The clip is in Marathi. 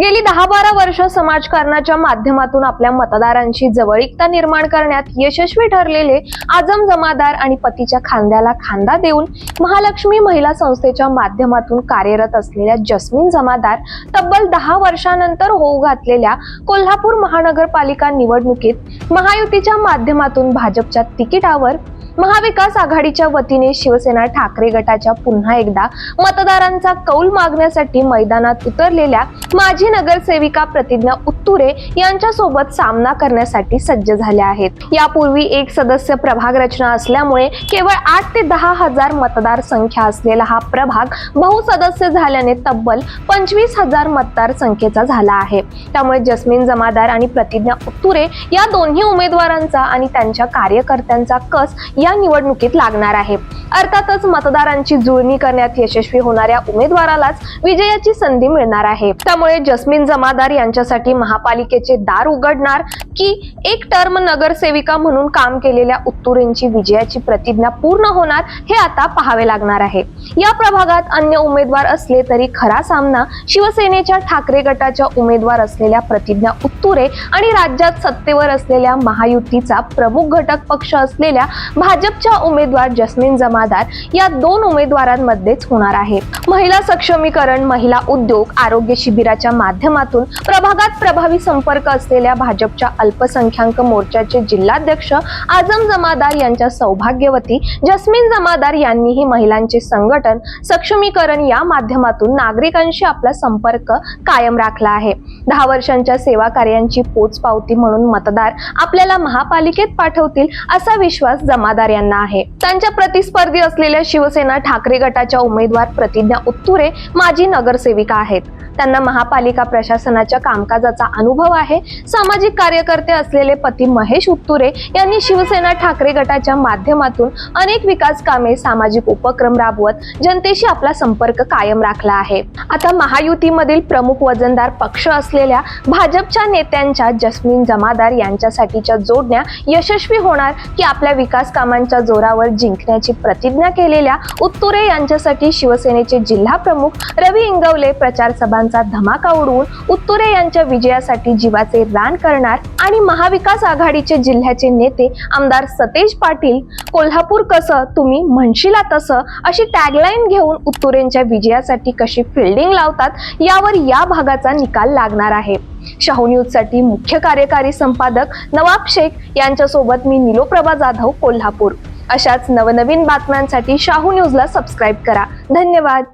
गेली दहा बारा वर्ष समाजकारणाच्या माध्यमातून आपल्या मतदारांची जवळीकता निर्माण करण्यात यशस्वी ठरलेले आजम जमादार आणि पतीच्या खांद्याला खांदा देऊन महालक्ष्मी महिला संस्थेच्या माध्यमातून कार्यरत असलेल्या जस्मिन जमादार तब्बल दहा वर्षानंतर होऊ घातलेल्या कोल्हापूर महानगरपालिका निवडणुकीत महायुतीच्या माध्यमातून भाजपच्या तिकिटावर महाविकास आघाडीच्या वतीने शिवसेना ठाकरे गटाच्या पुन्हा एकदा मतदारांचा कौल मागण्यासाठी मैदानात उतरलेल्या माजी नगरसेविका प्रतिज्ञा उत्तुरे यांच्यासोबत सामना करण्यासाठी सज्ज झाल्या आहेत. यापूर्वी एक सदस्य प्रभाग रचना असल्यामुळे केवळ आठ ते दहा हजार मतदार संख्या असलेला हा प्रभाग बहुसदस्य झाल्याने तब्बल पंचवीस हजार मतदार संख्येचा झाला आहे. त्यामुळे जस्मिन जमादार आणि प्रतिज्ञा उत्तुरे या दोन्ही उमेदवारांचा आणि त्यांच्या कार्यकर्त्यांचा कस या निवडणुकीत लागणार आहे. अर्थातच मतदारांची जुळणी करण्यात यशस्वी होणाऱ्या उमेदवारालाच विजयाची संधी मिळणार आहे. त्यामुळे जस्मिन जमादार यांच्यासाठी महापालिकेचे दार उघडणार की एक टर्म नगरसेविका म्हणून काम केलेल्या उत्तुरेंची विजयाची प्रतिज्ञा पूर्ण होणार हे आता पाहावे लागणार आहे. या प्रभागात अन्य उमेदवार असले तरी खरा सामना शिवसेनेच्या ठाकरे गटाच्या उमेदवार असलेल्या प्रतिज्ञा उत्तुरे आणि राज्यात सत्तेवर असलेल्या महायुतीचा प्रमुख घटक पक्ष असलेल्या भाजपच्या उमेदवार जस्मिन जमादार या दोन उमेदवारांमध्येच होणार आहे. महिला सक्षमीकरण महिला उद्योग आरोग्य शिबिराच्या माध्यमातून प्रभागात प्रभावी संपर्क असलेल्या भाजपच्या अल्पसंख्याक मोर्चाचे जिल्हाध्यक्ष आझम जमादार यांच्या सौभाग्यवती जस्मिन जमादार यांनीही महिलांचे संघटन सक्षमीकरण या माध्यमातून नागरिकांशी आपला संपर्क कायम राखला आहे. दहा वर्षांच्या सेवा कार्यांची पोचपावती म्हणून मतदार आपल्याला महापालिकेत पाठवतील असा विश्वास जमादार यांना आहे. त्यांच्या प्रतिस्पर्धी असलेल्या शिवसेना ठाकरे गटाच्या उमेदवार प्रतिज्ञा उत्तुरे माजी नगरसेविका आहेत. त्यांना महापालिका प्रशासनाच्या कामकाजाचा अनुभव आहे. सामाजिक कार्यकर्ते असलेले पती महेश उत्तुरे यांनी शिवसेना ठाकरे गटाच्या माध्यमातून अनेक विकास कामे सामाजिक उपक्रम राबवत जनतेशी आपला संपर्क कायम राखला आहे. आता महायुतीमधील प्रमुख वजनदार पक्ष असलेल्या भाजपच्या नेत्यांच्या जस्मिन जमादार यांच्यासाठीच्या जोडण्या यशस्वी होणार की आपल्या विकास कामांच्या जोरावर जिंकण्याची प्रतिज्ञा केलेल्या उत्तुरे यांच्यासाठी शिवसेनेचे जिल्हा प्रमुख रवी इंगवले प्रचार सभांचा धमाका उडवून उत्तुरे यांच्या विजयासाठी जीवाचे रान करणार आणि महाविकास आघाडीचे जिल्ह्याचे नेते आमदार सतेज पाटील कोल्हापूर कसं तुम्ही म्हणशीला तसं अशी टॅगलाईन घेऊन उत्तुरेंच्या विजयासाठी कशी फिल्डिंग लावतात यावर या भागाचा निकाल लागणार आहे. शाहू न्यूजसाठी मुख्य कार्यकारी संपादक नवाब शेख यांच्यासोबत मी निलोप्रभा जाधव कोल्हापूर. अशाच नवनवीन बातम्यांसाठी शाहू न्यूजला सबस्क्राईब करा. धन्यवाद.